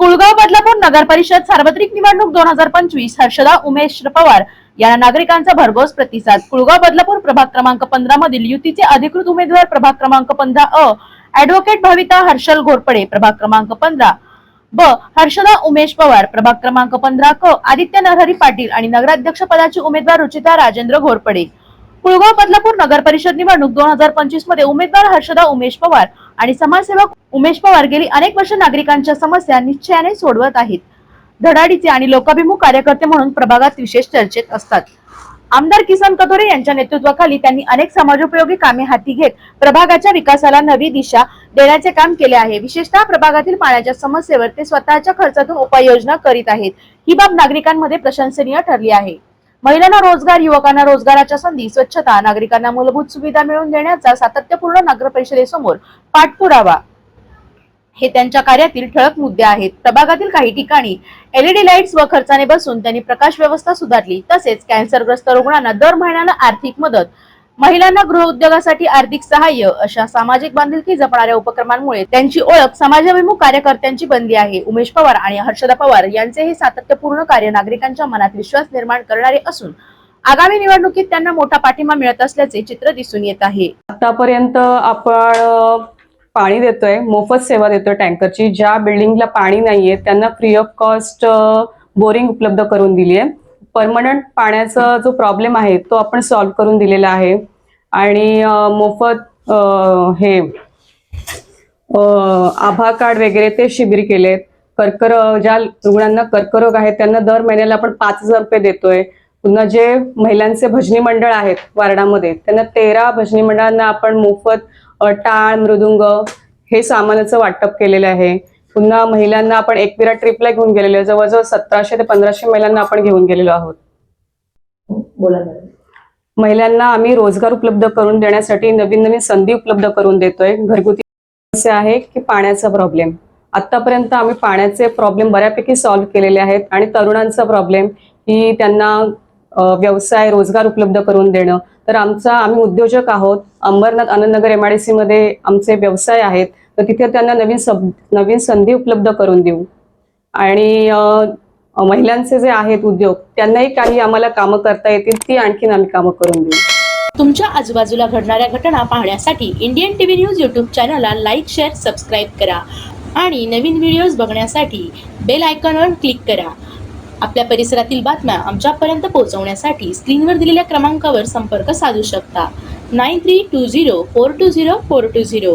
कुळगाव बदलापूर नगर परिषद सार्वत्रिक निवडणूक दोन हजार पंचवीस हर्षदा उमेश पवार या नागरिकांचा भरघोस प्रतिसाद. कुळगाव बदलापूर प्रभाग क्रमांक पंधरा मधील युतीचे अधिकृत उमेदवार प्रभाग क्रमांक पंधरा अ ऍडव्होकेट भविता हर्षल घोरपडे प्रभाग क्रमांक पंधरा ब हर्षदा उमेश पवार प्रभाग क्रमांक पंधरा क आदित्य नरहरी पाटील आणि नगराध्यक्ष पदाची उमेदवार रुचिता राजेंद्र घोरपडे. कुळगाव बदलापूर नगर परिषद निवडणूक दोन हजार पंचवीसमध्ये उमेदवार हर्षदा उमेश पवार आणि समाजसेवक उमेश पवार गेली अनेक वर्ष नागरिकांच्या समस्या निश्चयाने सोडवत आहेत. धडाडीचे आणि लोकाभिमुख कार्यकर्ते म्हणून प्रभागात विशेष चर्चेत असतात. आमदार किसन कथोरे यांच्या नेतृत्वाखाली त्यांनी अनेक समाजोपयोगी कामे हाती घेत प्रभागाच्या विकासाला नवी दिशा देण्याचे काम केले आहे. विशेषतः प्रभागातील पाण्याच्या समस्येवर ते स्वतःच्या खर्चातून उपाययोजना करीत आहेत. ही बाब नागरिकांमध्ये प्रशंसनीय ठरली आहे. महिलांना रोजगार युवकांना रोजगाराच्या संधी स्वच्छता नागरिकांना मूलभूत सुविधा मिळवून देण्याचा सातत्यपूर्ण नगर परिषदेसमोर पाठपुरावा. हे त्यांच्या कार्यातील ठळक मुद्दे आहेत. प्रभागातील काही ठिकाणी एलईडी लाईट्स व खर्चाने बसून त्यांनी प्रकाश व्यवस्था सुधारली. तसेच कॅन्सरग्रस्त रुग्णांना दर महिन्याला आर्थिक मदत महिलांना गृह उद्योगासाठी आर्थिक सहाय्य अशा सामाजिक बांधिलकी जपणाऱ्या उपक्रमांमुळे त्यांची ओळख समाजाभिमुख कार्यकर्त्यांची बनली आहे. उमेश पवार आणि हर्षदा पवार यांचे हे सातत्यपूर्ण कार्य नागरिकांच्या मनात विश्वास निर्माण करणारे असून आगामी निवडणुकीत त्यांना मोठा पाठिंबा मिळत असल्याचे चित्र दिसून येत आहे. आतापर्यंत आपण पाणी देतोय मोफत सेवा देतोय टँकरची. ज्या बिल्डिंगला पाणी नाहीये त्यांना फ्री ऑफ कॉस्ट बोरिंग उपलब्ध करून दिली आहे परमनंट पाण्याचा जो प्रॉब्लेम आहे तो आपण सॉल्व्ह करून दिलेला आहे. आणि मोफत हे आभा कार्ड वगैरे ते शिबिर केलेत. कर्करोग ज्या रुग्णांना कर्करोग आहे त्यांना दर महिन्याला आपण पाच हजार रुपये देतोय. पुन्हा जे महिलांचे भजनी मंडळ आहेत वार्डामध्ये त्यांना तेरा भजनी मंडळांना आपण मोफत टाळ मृदुंग हे सामानाचं वाटप केलेलं आहे. पुन्हा महिलांना आपण एकविरा ट्रिपला घेऊन गेलेलो आहे. जवळजवळ सतराशे ते पंधराशे महिलांना आपण घेऊन गेलेलो आहोत. बोला महिलांना आम्ही रोजगार उपलब्ध करून देण्यासाठी नवीन नवीन संधी उपलब्ध करून देतोय. घरगुती समस्या आहे की पाण्याचा प्रॉब्लेम आतापर्यंत आम्ही पाण्याचे प्रॉब्लेम बऱ्यापैकी सॉल्व्ह केलेले आहेत आणि तरुणांचा प्रॉब्लेम की त्यांना व्यवसाय रोजगार उपलब्ध करून देणं. तर आमचा आम्ही उद्योजक आहोत. अंबरनाथ आनंदनगर एमआयडीसी मध्ये आमचे व्यवसाय आहेत. तर तिथे त्यांना नवीन सब नवीन संधी उपलब्ध करून देऊ. आणि महिलांचे जे आहेत उद्योग त्यांनाही काही आम्हाला कामं करता येतील ती आणखीन आम्ही कामं करून देऊ. तुमच्या आजूबाजूला घडणाऱ्या घटना पाहण्यासाठी इंडियन टीव्ही न्यूज यूट्यूब चॅनलला लाईक शेअर सबस्क्राईब करा. आणि नवीन व्हिडिओज बघण्यासाठी बेल आयकॉनवर क्लिक करा. आपल्या परिसरातील बातम्या आमच्यापर्यंत पोहोचवण्यासाठी स्क्रीनवर दिलेल्या क्रमांकावर संपर्क साधू शकता. Nine three two zero four two zero four two zero.